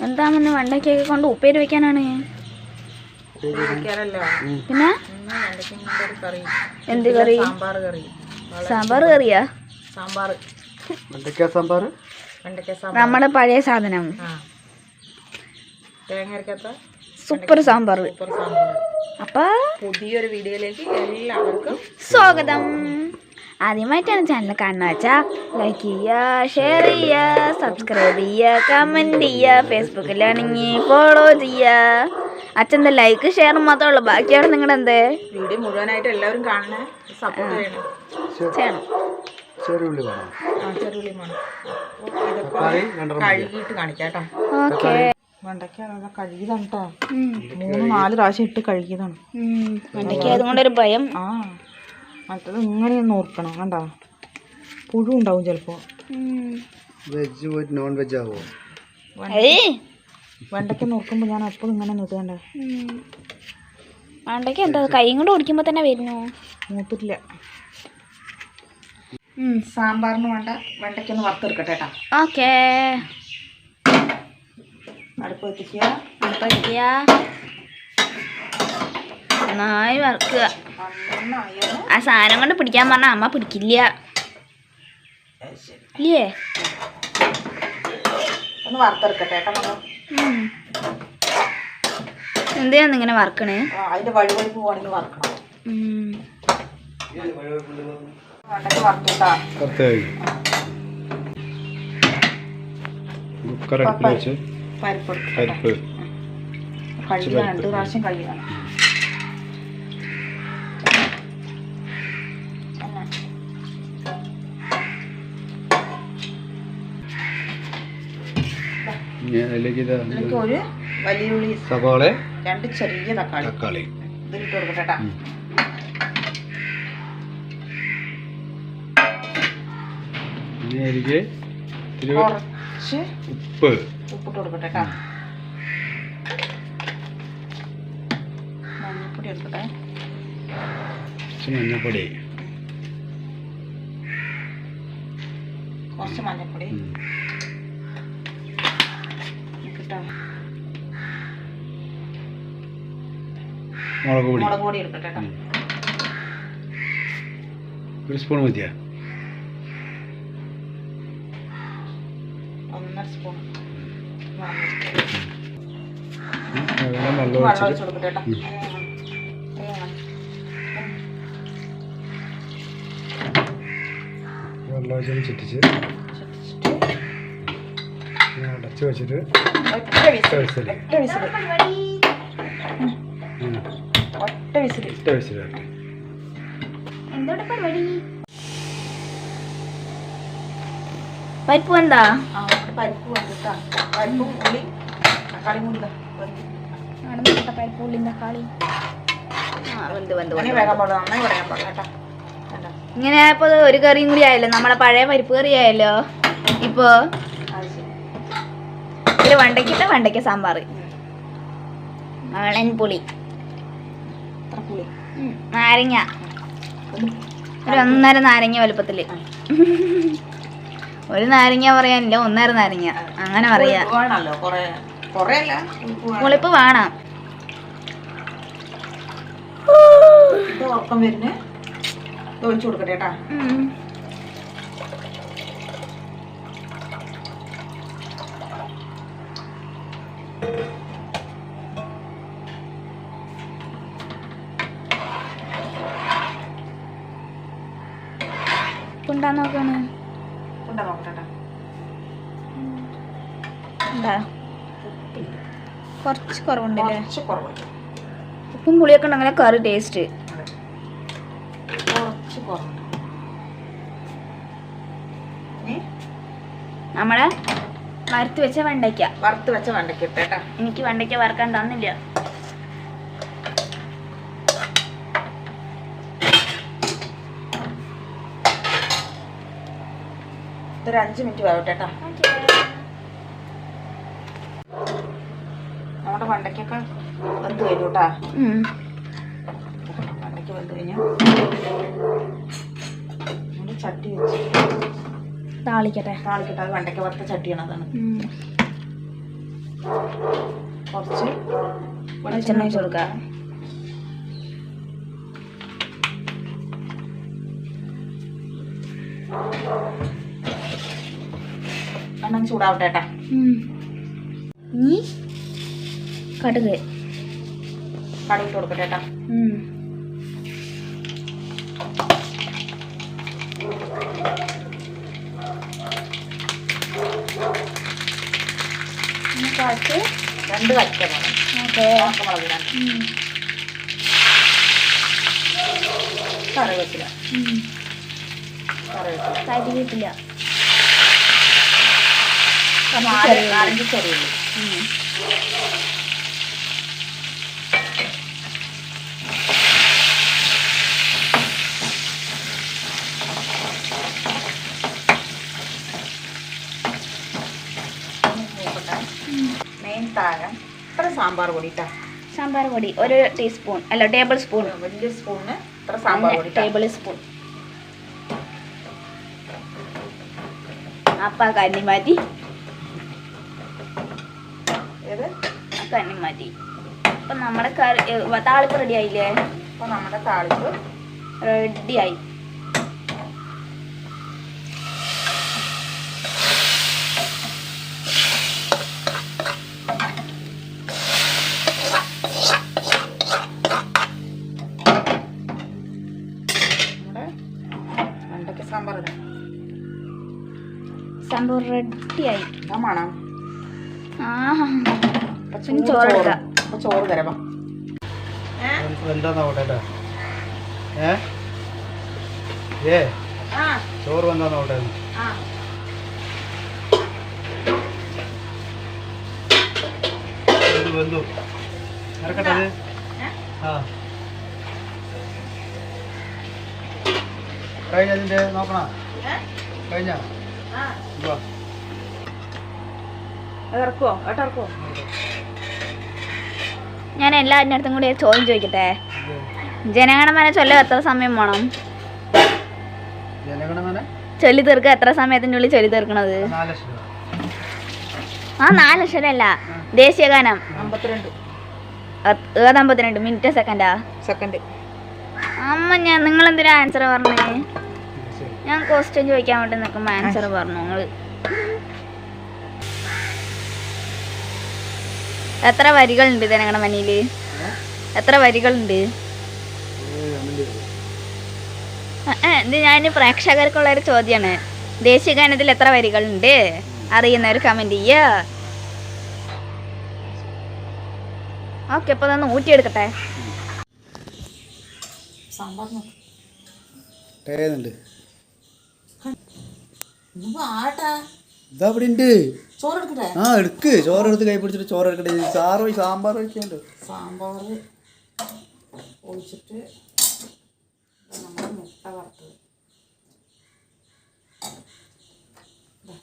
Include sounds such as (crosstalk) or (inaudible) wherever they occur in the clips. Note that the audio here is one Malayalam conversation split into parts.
എന്താ മുന്നേ വെണ്ടയ്ക്കൊക്കെ കൊണ്ട് ഉപ്പേര് വെക്കാനാണ് പിന്നെ? എന്ത് കറി? സാമ്പാർ കറി. സാമ്പാർ കറിയാ? സാമ്പാർ. നമ്മുടെ പഴയ സാധനം. ആ. തേങ്ങ സൂപ്പർ സാമ്പാർ. സൂപ്പർ സാമ്പാർ. അപ്പൊ. പുതിയൊരു വീഡിയോയിലേക്ക് എല്ലാവർക്കും സ്വാഗതം. ആദ്യമായിട്ടാണ് ചാനൽ കാണുന്നത് വെച്ചാൽ ലൈക്ക് ചെയ്യുക ഷെയർ ചെയ്യുക സബ്സ്ക്രൈബ് ചെയ്യുക കമന്റ് ചെയ്യുക ഫേസ്ബുക്കിലാണെങ്കിൽ ഫോളോ ചെയ്യുക. അച്ഛന്റെ ലൈക്ക് ഷെയർ മാത്രമേ ഉള്ളൂ. ബാക്കിയാണ് നിങ്ങളുടെ എന്ത്? വീഡിയോ മുഴുവനായിട്ട് എല്ലാവരും കാണണേ. സപ്പോർട്ട് ചെയ്യണം. ചെയ്യണം. ചെറുള്ളി വേണം. ചെറുള്ളി വേണം. കഴുകിയിട്ട് കാണിക്കാം ഓക്കെ. വെണ്ടയ്ക്ക കഴുകിയതാണ് കേട്ടോ. മൂന്ന് നാല് പ്രാവശ്യം ഇട്ട് കഴുകിയതാണ്. വണ്ടിക്ക് അതുകൊണ്ടൊരു ഭയം. ആ. മറ്റത് ഇങ്ങനെ നോർക്കണം കണ്ടോ? പുഴു ഉണ്ടാവും ചിലപ്പോൾ. വെജ് പോയിട്ട് നോൺ വെജ് ആവുമോ ഏയ്! വെണ്ടയ്ക്ക നോക്കുമ്പോൾ ഞാൻ എപ്പോഴും ഇങ്ങനെ നോക്കണ്ട വെണ്ടയ്ക്ക എന്താ കൈ കൊണ്ട് ഓടിക്കുമ്പോൾ തന്നെ വരുന്നു. നോക്കിട്ടില്ല സാമ്പാറിന് വേണ്ട വെണ്ടയ്ക്ക ഒന്ന് വറുത്തെടുക്കട്ടെ കേട്ടോ. ഓക്കേ. അടുപ്പ് എത്തിക്കുക പഠിക്കുക നന്നായി വറുക്കുക. ആ സാധനം കൊണ്ട് പിടിക്കാൻ പറഞ്ഞാൽ അമ്മ പിടിക്കില്ല. ഇല്ലേ? ഒന്ന് വറുത്തെടുക്കട്ടെ എന്തിനാന്ന് ഇങ്ങനെ വറക്കണേ? ആ, അതിന്റെ വഴി വഴി പോവാണെങ്കിൽ വറുക്കണം. പരിപ്പ് പരിപ്പ്. രണ്ട് പ്രാവശ്യം കഴുകിയാണ് അതിലേക്ക് ഒരു വലിയ ഉള്ളി സവാള രണ്ട് ചെറിയ തക്കാളി. തക്കാളി. ഇതിലിട്ട് കൊടുക്കട്ടെ ഇനി കുറച്ച് ഉപ്പ്. ഉപ്പിട്ട് കൊടുക്കട്ടെ മഞ്ഞപ്പൊടി എടുക്കട്ടെ. കുറച്ച് കുറച്ച് മഞ്ഞൾപ്പൊടി. എടുക്കട്ടെ മുളക് പൊടി. മുളക് പൊടി എടുക്കട്ടെ കേട്ടോ. ഒരു സ്പൂൺ മതിയാ? ഒന്നര സ്പൂൺ. വെള്ളം വെള്ളം ഒഴിച്ചിട്ട് ഉം. ചുറ്റിച്ച് അടച്ച് വെച്ചിട്ട് ഒറ്റ വിസിൽ ഒറ്റ വിസിൽ. ഒറ്റ വിസിൽ ഒറ്റ വിസിൽ വരട്ടെ. പരിപ്പ് എന്താ പരിപ്പ് വന്നിട്ടാ പരിപ്പ് ഉള്ളി തക്കാളി ഇതാ. പരിപ്പ് ഉള്ളി തക്കാളി ആ വെന്ത് വെന്ത് വേഗം പാടില്ല നന്നായി പറയാൻ പാടില്ല കേട്ടോ. ഇങ്ങനെ ആയപ്പോ ഇത് ഒരു കറിയും കൂടി ആയല്ലോ. നമ്മളെ പഴയ പരിപ്പ് കറി ആയല്ലോ. ഇപ്പോ അത് ശരി ഒരു വണ്ടയ്ക്കിട്ട വണ്ടയ്ക്ക സാമ്പാർ. പുളി. നാരങ്ങ. ഒരു ഒന്നര നാരങ്ങ വലുപ്പത്തിൽ. ഒരു നാരങ്ങ പറയാനില്ല ഒന്നര നാരങ്ങ. അങ്ങനെ പറയാ. പുളിപ്പ് വേണം. ഉറക്കം വരുന്ന്? ഒഴിച്ചു കൊടുക്കട്ടെ കേട്ടാ. ഉപ്പുണ്ടാ നോക്കാണ്. കൊണ്ടാ നോക്കട്ടെ കുറച്ച് കുറവുണ്ടല്ലേ? ഉപ്പും പുളിയൊക്കെ ഉണ്ടെങ്കിൽ കറി ടേസ്റ്റ് കുറവുണ്ട് നമ്മളെ വറുത്ത് വെച്ച വെണ്ടയ്ക്ക. വറുത്ത് വെച്ച വെണ്ടയ്ക്ക ഇട്ടേട്ടാ എനിക്ക് വെണ്ടയ്ക്ക വറുക്കാൻ തന്നില്ല. ഇതൊരു അഞ്ച് മിനിറ്റ് വേവട്ടെ കേട്ടാ. നമ്മുടെ വെണ്ടയ്ക്കൊക്കെ വെന്ത് കഴിഞ്ഞു കേട്ടാ. വെണ്ടയ്ക്ക് വെന്ത് കഴിഞ്ഞു. ചട്ടി വെച്ച് താളിക്കട്ടെ. താളിക്കട്ടെ. അത് വെണ്ടയ്ക്ക വറുത്ത ചട്ടിയാണ് അതാണ്. കുറച്ച് വെളിച്ചെണ്ണ വെച്ച് കൊടുക്കുക. എണ്ണം ചൂടാവട്ടെ ഏട്ടാ ഇനി കടുക്. കടുകിട്ട് കൊടുക്കട്ടെ ഏട്ടാ കുറച്ച് രണ്ട് കച്ച വേണം. ഓക്കെ ഇടാൻ കറിവേപ്പില. കറിവേപ്പില. നാലഞ്ച് ചെറിയുള്ളി. മെയിൻ താരം ഇത്ര സാമ്പാർ പൊടി കേട്ടോ സാമ്പാർ പൊടി ഒരു ടീസ്പൂൺ അല്ല ടേബിൾ സ്പൂൺ. വലിയ സ്പൂണ് ഇത്ര സാമ്പാർ പൊടി ടേബിൾ സ്പൂൺ. അപ്പ കന്നി മതി ആ കന്നി മതി അപ്പൊ നമ്മുടെ കറി താളിപ്പ് റെഡി ആയില്ലേ? അപ്പോൾ നമ്മുടെ താളിപ്പ് റെഡി ആയി. വെണ്ടയ്ക്ക സാമ്പാർ റെഡിയായി മണം? ചോറ് ചോറ്. തരാം. ചോറ് ആ. വെന്തു ഇറക്കട്ടെ ആ. കഴിഞ്ഞ അതിന്റെ? നോക്കണ? കഴിഞ്ഞ? ഇറക്കുവോ ഏട്ടാ ഇറക്കുവോ? ഞാൻ എല്ലാവരുടെ അടുത്തും കൂടി ചോദ്യം ചോദിക്കട്ടെ? ജനഗണമന ചൊല്ല എത്ര സമയം വേണം? ചൊല്ലി തീർക്കുക എത്ര സമയത്തിന്റെ ഉള്ളിൽ ചൊല്ലി തീർക്കണത്? ആ നാല് ലക്ഷം അല്ല. ദേശീയ ഗാനം. ദേശീയഗാനം അമ്പത്തിരണ്ട്? മിനിറ്റ് സെക്കൻഡാ? സെക്കൻഡ്. അമ്മ ഞാൻ നിങ്ങൾ എന്തിനാ ആൻസർ പറഞ്ഞേ ഞാൻ ക്വസ്റ്റ്യൻ ചോദിക്കാൻ വേണ്ടി നിൽക്കുമ്പോൾ ആൻസർ പറഞ്ഞു നിങ്ങൾ എത്ര വരികളുണ്ട് ഇത് ഞങ്ങളുടെ മനിയിൽ എത്ര വരികളുണ്ട്? ഇത് ഞാൻ പ്രേക്ഷകർക്കുള്ള ഒരു ചോദ്യമാണ് ദേശീയ ഗാനത്തിൽ എത്ര വരികളുണ്ട്? അറിയുന്നവർ കമന്റ് ചെയ്യ. ഓക്കെ അപ്പോൾ അതൊന്ന് ഊറ്റിയെടുക്കട്ടെ. സാമ്പാർ ടേന്നുണ്ട് ആ എടുക്ക്. ചോറ് എടുത്ത് കൈ പിടിച്ചിട്ട് ചോറ് എടുക്കട്ടെ. സാമ്പാർ ഒഴിക്കുന്നുണ്ട് സാമ്പാർ ഒഴിച്ചിട്ട് നമ്മൾ മുട്ട വറുത്തത്. ദാ,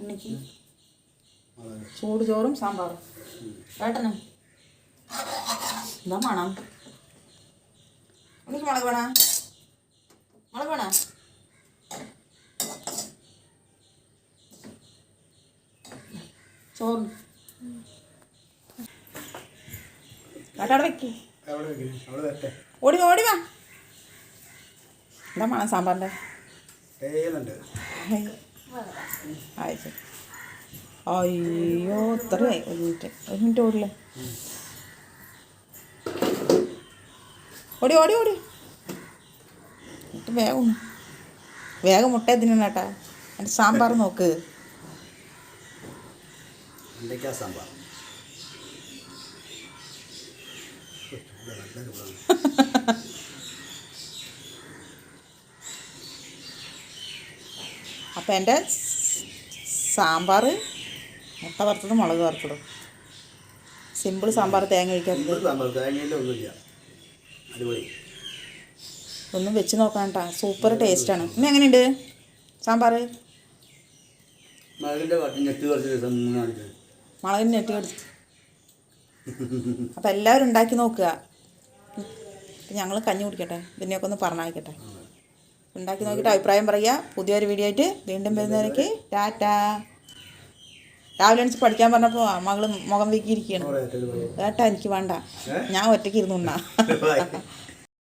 ഉണ്ണിക്ക് ചൂട് ചോറും സാമ്പാറും. ഏട്ടന് എന്താ മണം? ഉണ്ണിക്ക് മുളക് വേണോ? മുളക് വേണോ? ചോറ് അവിടെ വെക്ക്, ഓടി ഓടി വാ. എന്താ മണം സാമ്പാറിന്റെ അയ്യോ ഇത്രയായി ഒരു മിനിറ്റ് ഒരു മിനിറ്റ് ഓടില്ലേ? ഓടി ഓടി ഓടി. വേഗം. വേഗം മുട്ട തിന്നണേട്ടാ എന്റെ സാമ്പാർ നോക്ക്. സാമ്പാർ? അപ്പം എന്റെ സാമ്പാർ മുട്ട വറുത്തത് മുളക് വറുത്തതും. സിമ്പിൾ സാമ്പാർ തേങ്ങ ഒഴിക്കാത്തത് സാമ്പാർ തേങ്ങയില്ല ഒന്നുമില്ല അടിപൊളി. ഒന്നും വെച്ച് നോക്കണം കേട്ടോ സൂപ്പർ ടേസ്റ്റാണ് ഇന്ന് എങ്ങനെയുണ്ട്? സാമ്പാർ? മുളകിന് നെറ്റ് കൊടുത്ത് അപ്പം എല്ലാവരും ഉണ്ടാക്കി നോക്കുക. ഞങ്ങൾ കഞ്ഞി കുടിക്കട്ടെ. ഇതിനെയൊക്കെ ഒന്ന് പറഞ്ഞയക്കട്ടെ. ഉണ്ടാക്കി നോക്കിയിട്ട് അഭിപ്രായം പറയുക. പുതിയൊരു വീഡിയോ ആയിട്ട് വീണ്ടും വരുന്നവരേക്ക് ടാറ്റാ. രാവിലെ എണിച്ച് പഠിക്കാൻ പറഞ്ഞപ്പോൾ മകൾ മുഖം വീക്കിയിരിക്കുകയാണ് ഏറ്റത് ഏട്ടാ എനിക്ക് വേണ്ട. ഞാൻ ഒറ്റയ്ക്ക് ഇരുന്ന് ഉണ്ണാ. ബൈ. (laughs)